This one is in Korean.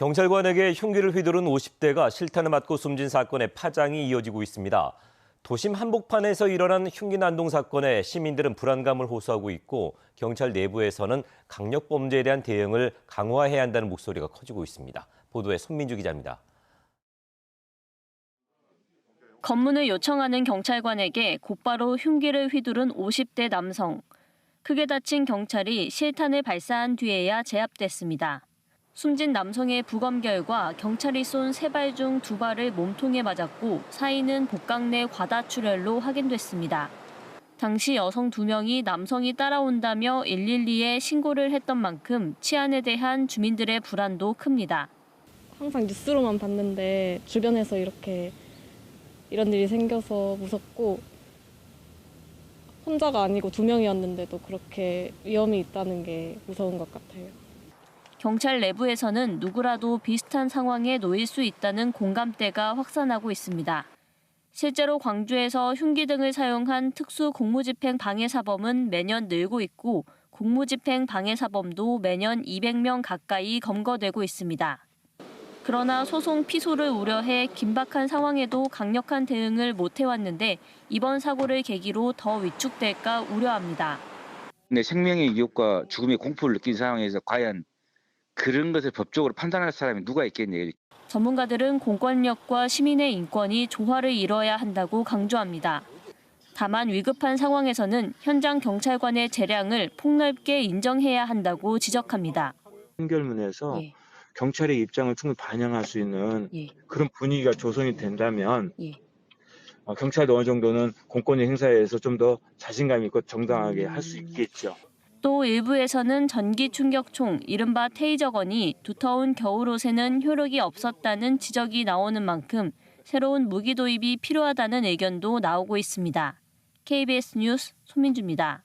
경찰관에게 흉기를 휘두른 50대가 실탄을 맞고 숨진 사건의 파장이 이어지고 있습니다. 도심 한복판에서 일어난 흉기 난동 사건에 시민들은 불안감을 호소하고 있고 경찰 내부에서는 강력 범죄에 대한 대응을 강화해야 한다는 목소리가 커지고 있습니다. 보도에 손민주 기자입니다. 검문을 요청하는 경찰관에게 곧바로 흉기를 휘두른 50대 남성. 크게 다친 경찰이 실탄을 발사한 뒤에야 제압됐습니다. 숨진 남성의 부검 결과 경찰이 쏜 세 발 중 두 발을 몸통에 맞았고 사인은 복강 내 과다출혈로 확인됐습니다. 당시 여성 두 명이 남성이 따라온다며 112에 신고를 했던 만큼 치안에 대한 주민들의 불안도 큽니다. 항상 뉴스로만 봤는데 주변에서 이렇게 이런 일이 생겨서 무섭고 혼자가 아니고 두 명이었는데도 그렇게 위험이 있다는 게 무서운 것 같아요. 경찰 내부에서는 누구라도 비슷한 상황에 놓일 수 있다는 공감대가 확산하고 있습니다. 실제로 광주에서 흉기 등을 사용한 특수 공무집행 방해 사범은 매년 늘고 있고 공무집행 방해 사범도 매년 200명 가까이 검거되고 있습니다. 그러나 소송 피소를 우려해 긴박한 상황에도 강력한 대응을 못 해왔는데 이번 사고를 계기로 더 위축될까 우려합니다. 내 생명의 위협과 죽음의 공포를 느낀 상황에서 과연 그런 것을 법적으로 판단할 사람이 누가 있겠냐. 전문가들은 공권력과 시민의 인권이 조화를 이뤄야 한다고 강조합니다. 다만 위급한 상황에서는 현장 경찰관의 재량을 폭넓게 인정해야 한다고 지적합니다. 판결문에서 예. 경찰의 입장을 충분히 반영할 수 있는 예. 그런 분위기가 조성이 된다면 예. 어, 경찰도 어느 정도는 공권력 행사에서 좀 더 자신감 있고 정당하게 음. 할수 있겠죠. 또 일부에서는 전기 충격총, 이른바 테이저건이 두터운 겨울옷에는 효력이 없었다는 지적이 나오는 만큼 새로운 무기 도입이 필요하다는 의견도 나오고 있습니다. KBS 뉴스 손민주입니다.